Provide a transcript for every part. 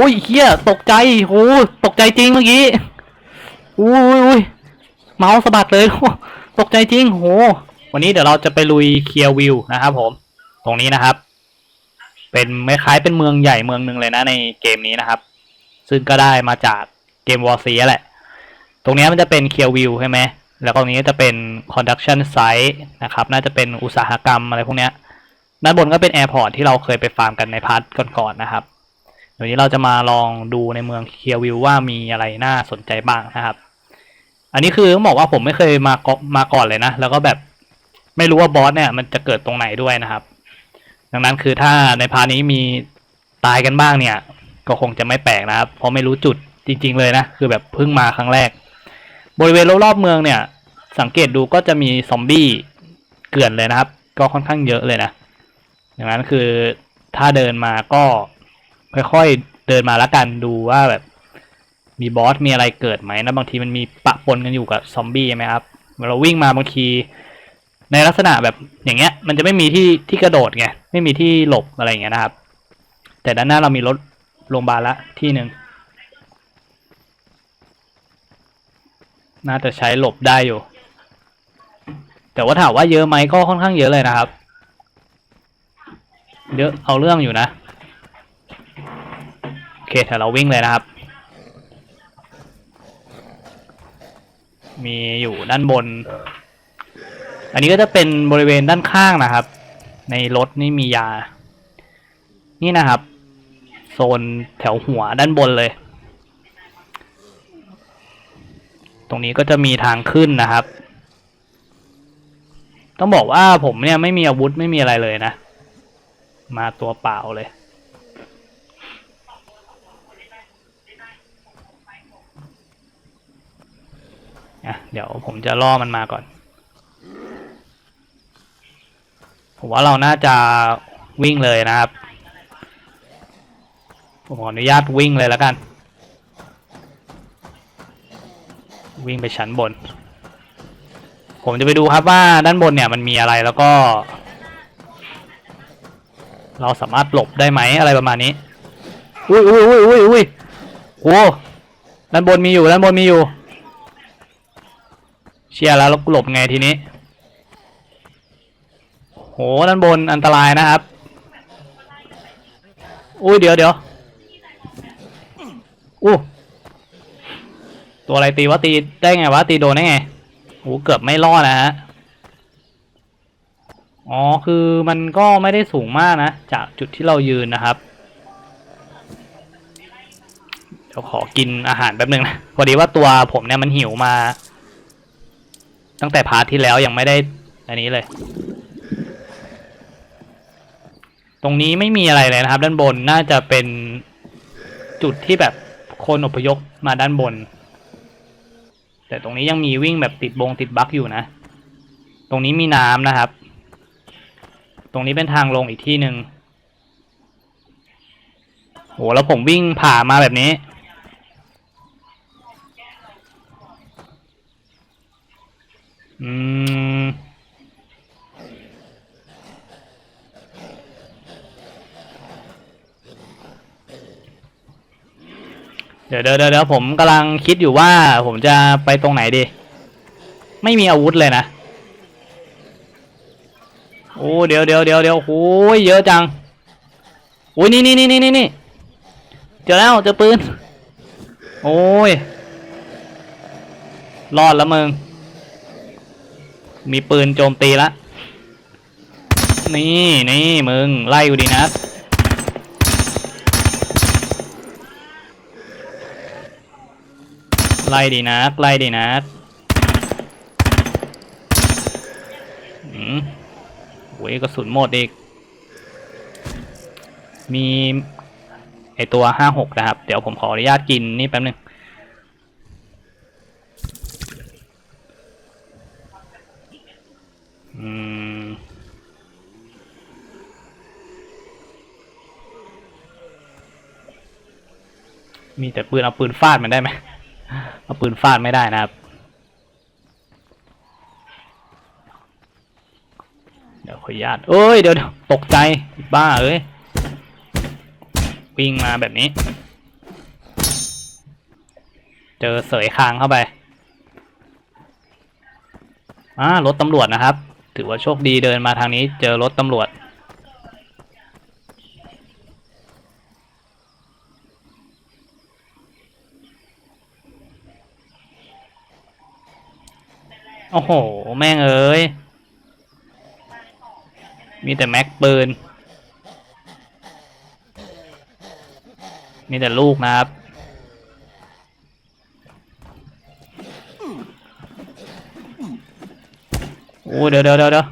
อุ้ยเฮียตกใจโอ้ตกใจจริงเมื่อกี้อุ้ยอุ้ยเมาส์สะบัดเลย ตกใจจริงโหวันนี้เดี๋ยวเราจะไปลุยเคลียร์วิวนะครับผม ตรงนี้นะครับ เป็นคล้ายเป็นเมืองใหญ่เมืองหนึ่งเลยนะในเกมนี้นะครับ ซึ่งก็ได้มาจากเกมวอร์ซีแหละ ตรงนี้มันจะเป็นเคลียร์วิวใช่ไหมแล้วตรงนี้จะเป็น conduction site นะครับ น่าจะเป็นอุตสาหกรรมอะไรพวกเนี้ยด้านบนก็เป็นแอร์พอร์ตที่เราเคยไปฟาร์มกันในพาร์ทก่อนๆนะครับ ดี๋ยวนี้เราจะมาลองดูในเมืองเคียร์วิวว่ามีอะไรน่าสนใจบ้างนะครับ อันนี้คือต้องบอกว่าผมไม่เคยมาก่อนมาก่อนเลยนะ แล้วก็แบบไม่รู้ว่าบอสเนี่ยมันจะเกิดตรงไหนด้วยนะครับ ดังนั้นคือถ้าในพานี้มีตายกันบ้างเนี่ย ก็คงจะไม่แปลกนะครับ เพราะไม่รู้จุดจริง ๆ เลยนะ คือแบบเพิ่งมาครั้งแรก บริเวณรอบๆเมืองเนี่ย สังเกตดูก็จะมีซอมบี้เกลื่อนเลยนะครับ ก็ค่อนข้างเยอะเลยนะดังนั้นคือถ้าเดินมาก็ ค่อยๆเดินมาแล้วกันดูว่าแบบ มีบอสมีอะไรเกิดไหมนะบางทีมันมีปะปนกันอยู่กับซอมบี้ใช่ไหมครับเวลาเราวิ่งมาบางที ในลักษณะแบบอย่างเงี้ย มันจะไม่มีที่ที่กระโดดไงไม่มีที่หลบอะไรอย่างเงี้ยนะครับ แต่ด้านหน้าเรามีรถโรงพยาบาลละที่หนึ่งน่าจะใช้หลบได้อยู่ แต่ว่าถามว่าเยอะไหมก็ค่อนข้างเยอะเลยนะครับ เยอะเอาเรื่องอยู่นะ โอเคแต่เราวิ่งเลยนะครับ มีอยู่ด้านบน อันนี้ก็จะเป็นบริเวณด้านข้างนะครับ ในรถนี่มียา นี่นะครับ โซนแถวหัวด้านบนเลย ตรงนี้ก็จะมีทางขึ้นนะครับ ต้องบอกว่าผมเนี่ยไม่มีอาวุธไม่มีอะไรเลยนะ มาตัวเปล่าเลย อะเดี๋ยวผมจะล่อมันมาก่อน ผมว่าเราน่าจะวิ่งเลยนะครับ ผมขออนุญาตวิ่งเลยแล้วกัน วิ่งไปชั้นบน ผมจะไปดูครับว่าด้านบนเนี่ยมันมีอะไรแล้วก็ เราสามารถหลบได้ไหมอะไรประมาณนี้ อุ้ยอุ้ยอุ้ยอุ้ยอุ้ยโอ้ด้านบนมีอยู่ด้านบนมีอยู่ เชียร์แล้วหลบไงทีนี้ โหด้านบนอันตรายนะครับ อุ้ยเดี๋ยวเดี๋ยวอู้ตัวอะไรตีวะตีได้ไงวะตีโดนได้ไงโอ้เกือบไม่รอดนะฮะ อ๋อคือมันก็ไม่ได้สูงมากนะ จากจุดที่เรายืนนะครับเดี๋ยวขอกินอาหารแป๊บนึงนะ พอดีว่าตัวผมเนี่ยมันหิวมา ตั้งแต่พาร์ทที่แล้วยังไม่ได้ อันนี้เลย ตรงนี้ไม่มีอะไรเลยนะครับ ด้านบนน่าจะเป็นจุดที่แบบคนอพยพมาด้านบน แต่ตรงนี้ยังมีวิ่งแบบติดบงติดบั๊กอยู่นะ ตรงนี้มีน้ำนะครับ ตรงนี้เป็นทางลงอีกที่หนึ่งโหแล้วผมวิ่งผ่ามาแบบนี้ อืมเดี๋ยวเดี๋ยวเดี๋ยวผมกำลังคิดอยู่ว่าผมจะไปตรงไหนดี ไม่มีอาวุธเลยนะโอ้เดี๋ยวเดี๋ยวเดี๋ยวเดี๋ยวโอ้ยเยอะจังโอ้ยนี่นี่นี่นี่นี่นี่เจอแล้วเจอปืน โอ้ยรอดแล้วมึง มีปืนโจมตีละ นี่นี่มึง ไล่กูดีนะไล่ดีนักไล่ดีนักอืมโอ้ยกระสุนหมดอีก มีไอตัวห้าหกนะครับ เดี๋ยวผมขออนุญาตกินนี่แป๊บนึง อืม มีแต่ปืนเอาปืนฟาดมันได้ไหมเอาปืนฟาดไม่ได้นะครับ เดี๋ยวขออนุญาตเอ้ยเดี๋ยวเดี๋ยวตกใจบ้าเอ้ยวิ่งมาแบบนี้ เจอเสยคางเข้าไปอ่ารถตำรวจนะครับ ถือว่าโชคดีเดินมาทางนี้ เจอรถตำรวจ โอ้โห แม่งเอ้ย มีแต่แม็กปืน มีแต่ลูกนะครับ โอ้เดี๋ยวเดี๋ยวเดี๋ยวเดี๋ยว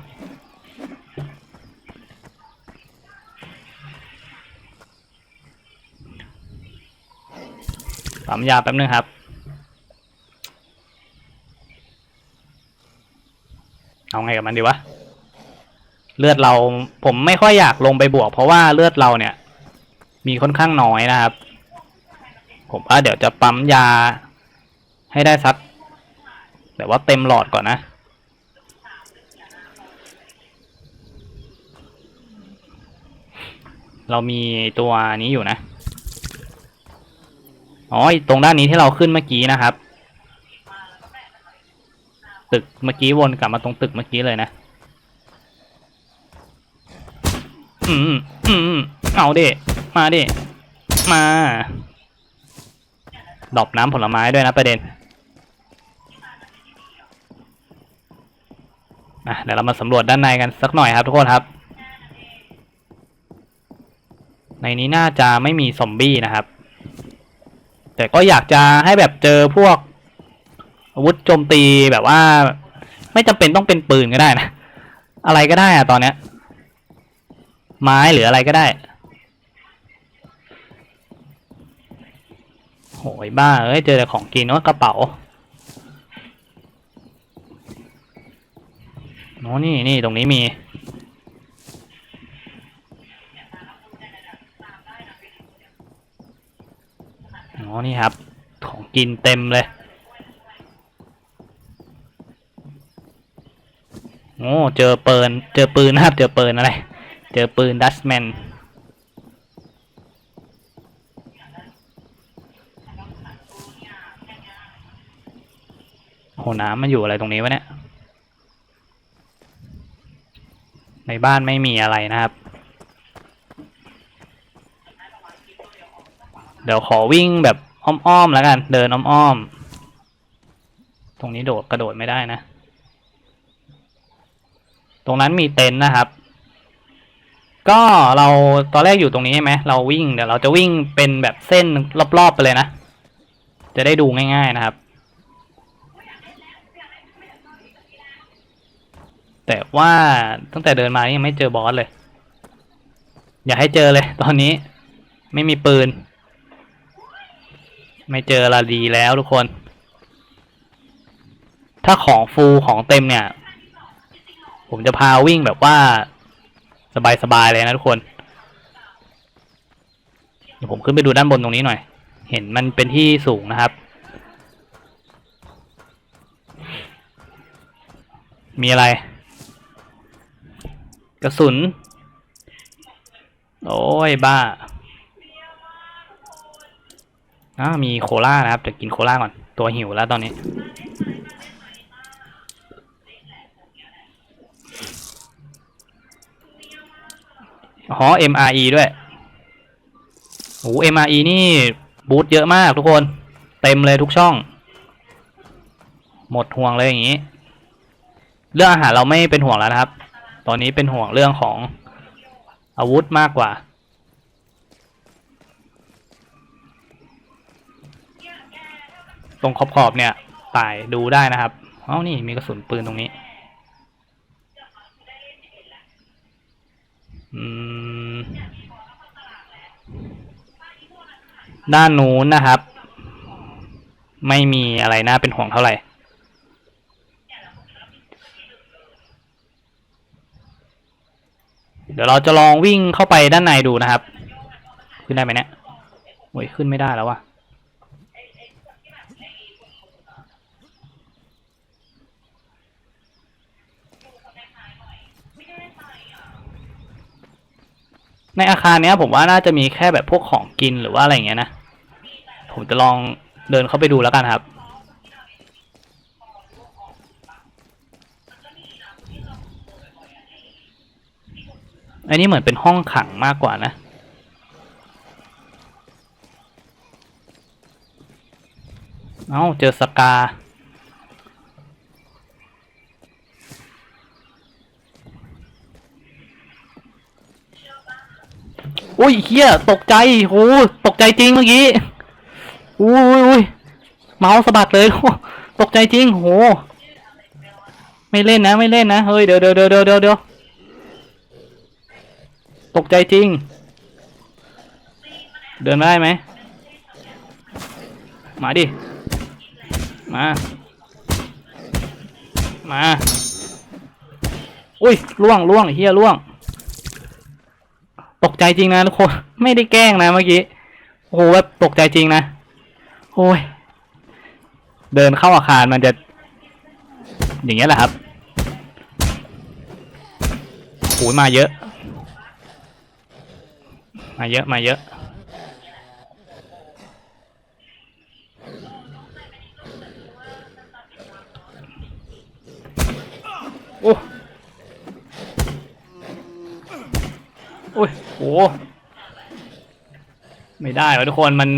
ปั๊มยาแป๊บนึงครับ เอาไงกับมันดีวะ เลือดเราผมไม่ค่อยอยากลงไปบวก เพราะว่าเลือดเราเนี่ย มีค่อนข้างน้อยนะครับ ผมว่าเดี๋ยวจะปั๊มยาให้ได้สักแต่ว่าเต็มหลอดก่อนนะ เรามีตัวนี้อยู่นะ อ๋อตรงด้านนี้ที่เราขึ้นเมื่อกี้นะครับ ตึกเมื่อกี้วนกลับมาตรงตึกเมื่อกี้เลยนะอืมอืมเอาดิมาดิมาดอบน้ำผลไม้ด้วยนะประเด็นอะเดี๋ยวเรามาสำรวจด้านในกันสักหน่อยครับทุกคนครับ ในนี้น่าจะไม่มีซอมบี้นะครับ แต่ก็อยากจะให้แบบเจอพวก อาวุธโจมตีแบบว่า ไม่จำเป็นต้องเป็นปืนก็ได้นะ อะไรก็ได้อะตอนเนี้ย ไม้หรืออะไรก็ได้โหยบ้าเอ้ยเจอแต่ของกินว่าะกระเป๋าโน้นี่นี่ตรงนี้มี อ๋อ นี่ครับ ของกินเต็มเลย โอ้เจอปืนเจอปืนนะครับ เจอปืนอะไร เจอปืนดัชแมนโหน้ำมันอยู่อะไรตรงนี้วะเนี่ย ในบ้านไม่มีอะไรนะครับ เดี๋ยวขอวิ่งแบบอ้อมๆแล้วกัน เดินอ้อมๆ ตรงนี้โดดกระโดดไม่ได้นะ ตรงนั้นมีเต็นท์นะครับ ก็เราตอนแรกอยู่ตรงนี้ใช่ไหมเราวิ่งเดี๋ยวเราจะวิ่งเป็นแบบเส้นรอบๆไปเลยนะ จะได้ดูง่ายๆนะครับ แต่ว่าตั้งแต่เดินมานี่ยังไม่เจอบอสเลย อย่าให้เจอเลย ตอนนี้ไม่มีปืน ไม่เจอละดีแล้วทุกคน ถ้าของฟูของเต็มเนี่ย ผมจะพาวิ่งแบบว่า สบายๆเลยนะทุกคน เดี๋ยวผมขึ้นไปดูด้านบนตรงนี้หน่อย เห็นมันเป็นที่สูงนะครับ มีอะไร กระสุน โอ้ยบ้าอ่ามีโคล่านะครับเดี๋ยวกินโคล่าก่อน ตัวหิวแล้วตอนนี้ อ๋อ MRE ด้วยโอ้ MRE นี่บูทเยอะมากทุกคน เต็มเลยทุกช่อง หมดห่วงเลยอย่างนี้ เรื่องอาหารเราไม่เป็นห่วงแล้วนะครับ ตอนนี้เป็นห่วงเรื่องของอาวุธมากกว่าตรงขอบขอบๆเนี่ยตายดูได้นะครับ เอ้านี่มีกระสุนปืนตรงนี้ อืม ด้านนู้นนะครับ ไม่มีอะไรน่าเป็นห่วงเท่าไหร่เดี๋ยวเราจะลองวิ่งเข้าไปด้านในดูนะครับ ขึ้นได้ไหมเนี่ยโอ้ยขึ้นไม่ได้แล้ววะในอาคารเนี้ยผมว่าน่าจะมีแค่แบบพวกของกินหรือว่าอะไรเงี้ยนะ ผมจะลองเดินเข้าไปดูแล้วกันครับ อันนี้เหมือนเป็นห้องขังมากกว่านะ เอ้า เจอสกาอุ้ยเฮียตกใจโหตกใจจริงเมื่อกี้ อุ้ยอุ้ยเมาส์สะบัดเลย ตกใจจริงโห ไม่เล่นนะ ไม่เล่นนะ เฮ้ย เดี๋ยวเดี๋ยวเดี๋ยวเดี๋ยวเดี๋ยวตกใจจริง เดินมาได้ไหม มาดิ มา มา อุ้ยล่วงล่วงเฮียล่วง ตกใจจริงนะทุกคน ไม่ได้แกล้งนะเมื่อกี้ โอ้โหแบบตกใจจริงนะ โอ้ย เดินเข้าอาคารมันจะ อย่างเงี้ยแหละครับโอ้ยมาเยอะ มาเยอะ มาเยอะ โอ้โอ้ยโห ไม่ได้วะทุกคนมัน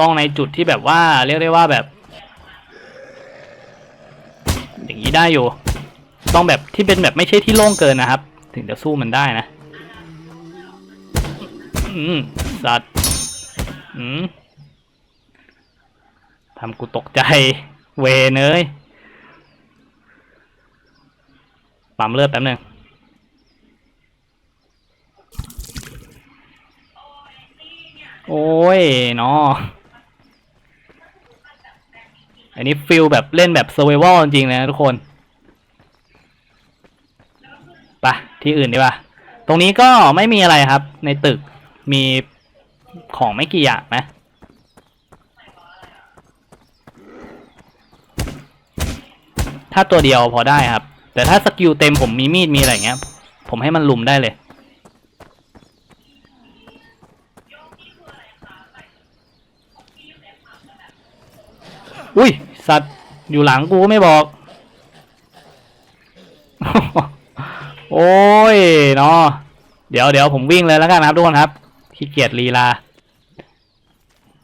ต้องในจุดที่แบบว่าเรียกได้ว่าแบบ อย่างนี้ได้อยู่ ต้องแบบที่เป็นแบบไม่ใช่ที่โล่งเกินนะครับ ถึงจะสู้มันได้นะ อืมสัตว์อืมทำกูตกใจ เวเนยปั๊มเลือดแป๊บหนึงโอ้ยเนาะ อันนี้ฟิลแบบเล่นแบบ s u r v i v a l จริงๆนะทุกคนไปะที่อื่นดีกว่าตรงนี้ก็ไม่มีอะไรครับ ในตึกมีของไม่กี่อย่างนะถ้าตัวเดียวพอได้ครับ แต่ถ้าสกิลเต็มผมมีมีดมีอะไรเงี้ย ผมให้มันลุมได้เลยอุ้ย สัตว์อยู่หลังกูก็ไม่บอก โอ้ยเนาะเดี๋ยวเดี๋ยวผมวิ่งเลยแล้วกันนะครับทุกคนครับขี้เกียจลีลา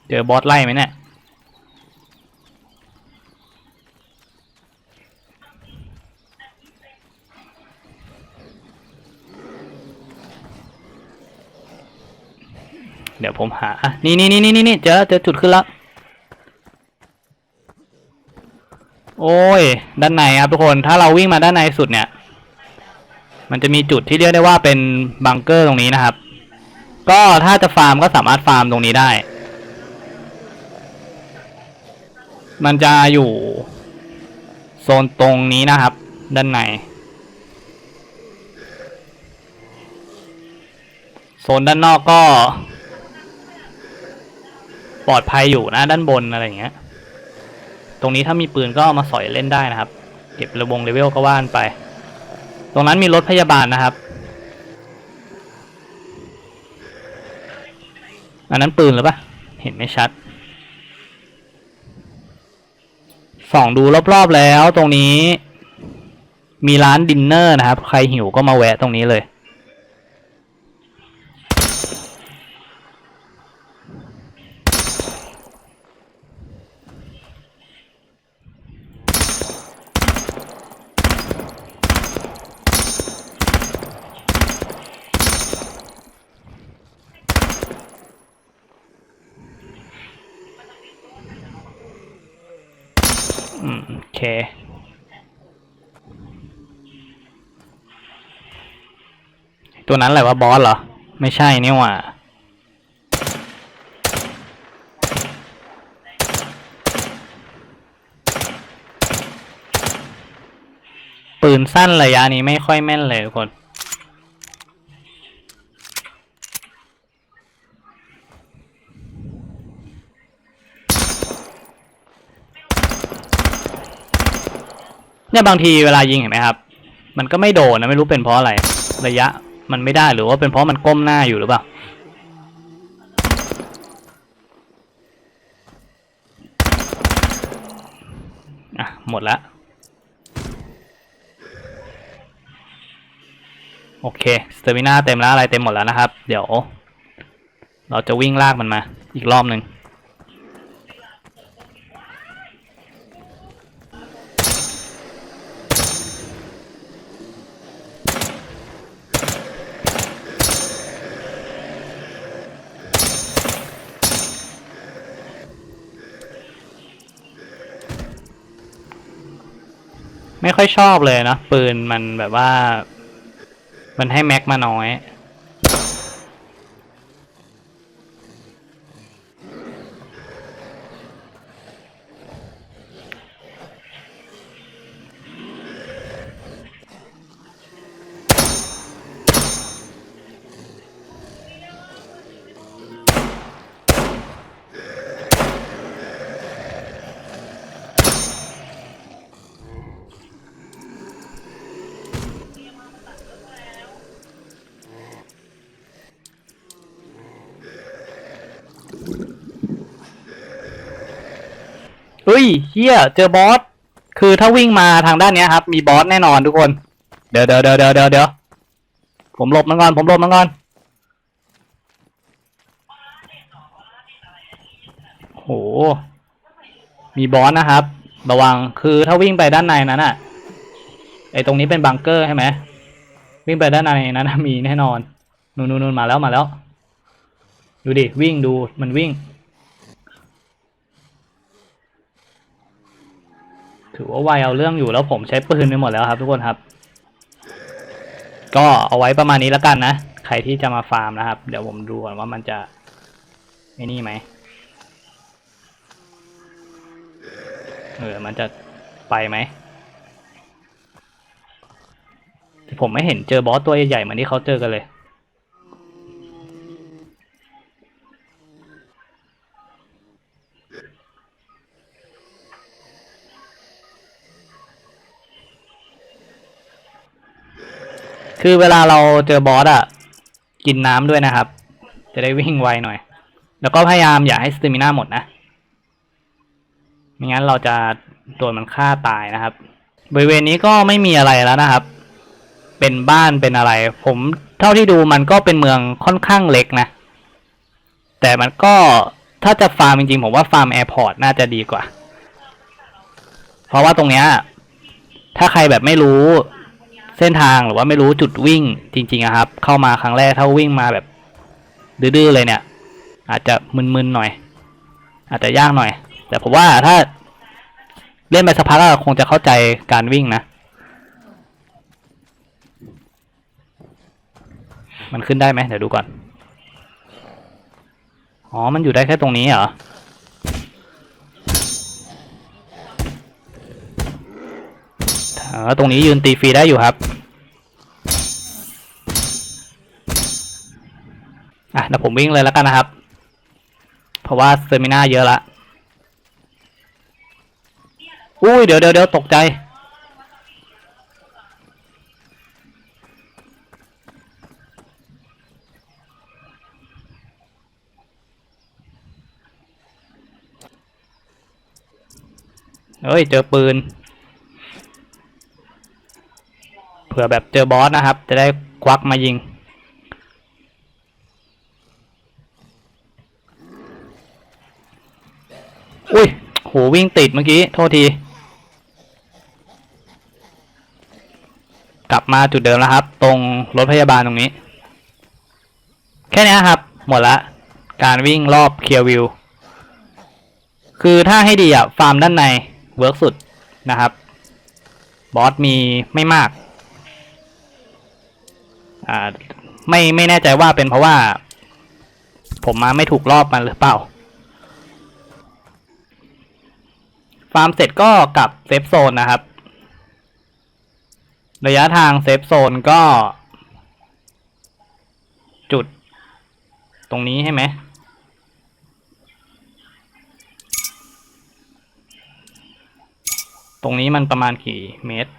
เจอบอสไล่ไหมเนี่ยเดี๋ยวผมหาอะนี่นี่นี่นี่นี่เจอเจอจุดขึ้นแล้ว โอ้ย ด้านในครับทุกคนถ้าเราวิ่งมาด้านในสุดเนี่ย มันจะมีจุดที่เรียกได้ว่าเป็นบังเกอร์ตรงนี้นะครับ ก็ถ้าจะฟาร์มก็สามารถฟาร์มตรงนี้ได้ มันจะอยู่ โซนตรงนี้นะครับ ด้านในโซนด้านนอกก็ ปลอดภัยอยู่นะด้านบนอะไรอย่างเงี้ย ตรงนี้ถ้ามีปืนก็เอามาสอยเล่นได้นะครับ เก็บระวงเลเวลก็ว่านไป ตรงนั้นมีรถพยาบาลนะครับ อันนั้นปืนหรือปะเห็นไม่ชัดส่องดูรอบๆแล้วตรงนี้มีร้านดินเนอร์นะครับ ใครหิวก็มาแวะตรงนี้เลย อืม โอเค ตัวนั้นแหละว่าบอสเหรอ ไม่ใช่นี่หว่า ปืนสั้นระยะนี้ไม่ค่อยแม่นเลยทุกคนเนี่ยบางทีเวลายิงเห็นไหมครับ มันก็ไม่โดนนะไม่รู้เป็นเพราะอะไร ระยะ มันไม่ได้หรือว่าเป็นเพราะมันก้มหน้าอยู่หรือเปล่าหมดละโอเคสเตอร์มิน่าเต็มแล้วอะไรเต็มหมดแล้วนะครับ เดี๋ยว เราจะวิ่งลากมันมาอีกรอบหนึ่ง ค่อยชอบเลยนะปืนมันแบบว่า มันให้แม็กมาน้อย เฮ้ยเฮียเจอบอส คือถ้าวิ่งมาทางด้านเนี้ยครับ มีบอสแน่นอนทุกคน เดี๋ยวเดี๋ยวเดี๋ยวเดี๋ยวเดี๋ยวเดี๋ยวผมหลบมันก่อน ผมหลบมันก่อน โห มีบอสนะครับ ระวัง คือถ้าวิ่งไปด้านในนั้นอะไอตรงนี้เป็นบังเกอร์ใช่ไหม วิ่งไปด้านในนั้นมีแน่นอน นูนนู่นนู่นมาแล้วมาแล้ว ดูดิ วิ่งดู มันวิ่ง ถือว่าไวเอาเรื่องอยู่แล้วผมใช้ปืนไปหมดแล้วครับ ทุกคนครับ ก็เอาไว้ประมาณนี้แล้วกันนะ ใครที่จะมาฟาร์มนะครับ เดี๋ยวผมดูก่อนว่ามันจะไอ้นี่ไหมเออ มันจะไปไหม ผมไม่เห็นเจอบอสตัวใหญ่ๆเหมือนที่เขาเจอกันเลย คือเวลาเราเจอบอสอะกินน้ำด้วยนะครับ จะได้วิ่งไวหน่อย แล้วก็พยายามอย่าให้สเตมิน่าหมดนะไม่งั้นเราจะโดนมันฆ่าตายนะครับ บริเวณนี้ก็ไม่มีอะไรแล้วนะครับ เป็นบ้านเป็นอะไร ผมเท่าที่ดูมันก็เป็นเมืองค่อนข้างเล็กนะ แต่มันก็ถ้าจะฟาร์มจริงๆผมว่าฟาร์มแอร์พอร์ตน่าจะดีกว่า เพราะว่าตรงเนี้ยถ้าใครแบบไม่รู้ เส้นทางหรือว่าไม่รู้จุดวิ่งจริงๆอะครับ เข้ามาครั้งแรกถ้าวิ่งมาแบบดื้อๆเลยเนี่ย อาจจะมึนๆหน่อย อาจจะยากหน่อย แต่ผมว่าถ้าเล่นไปสักพักก็คงจะเข้าใจการวิ่งนะ มันขึ้นได้ไหมเดี๋ยวดูก่อน อ๋อ มันอยู่ได้แค่ตรงนี้เหรอ เออตรงนี้ยืนตีฟรีได้อยู่ครับ อะเดี๋ยวผมวิ่งเลยแล้วกันนะครับ เพราะว่าเซมิน่าเยอะละอุ้ยเดี๋ยวเดี๋ยวเดี๋ยวตกใจ เฮ้ย เจอปืน เผื่อแบบเจอบอสนะครับ จะได้ควักมายิง อุ้ยโหวิ่งติดเมื่อกี้ โทษที กลับมาจุดเดิมแล้วครับ ตรงรถพยาบาลตรงนี้ แค่นี้ครับ หมดละ การวิ่งรอบเคียร์วิว คือถ้าให้ดีอะฟาร์มด้านใน เวิร์กสุดนะครับ บอสมีไม่มาก อ่าไม่ไม่แน่ใจว่าเป็นเพราะว่า ผมมาไม่ถูกรอบมันหรือเปล่า ฟาร์มเสร็จก็กลับเซฟโซนนะครับ ระยะทางเซฟโซนก็ จุด ตรงนี้ใช่ไหมตรงนี้มันประมาณกี่เมตร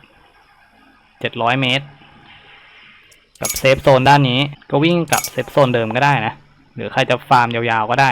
เจ็ดร้อยเมตร กับเซฟโซนด้านนี้ ก็วิ่งกลับเซฟโซนเดิมก็ได้นะ หรือใครจะฟาร์มยาวๆก็ได้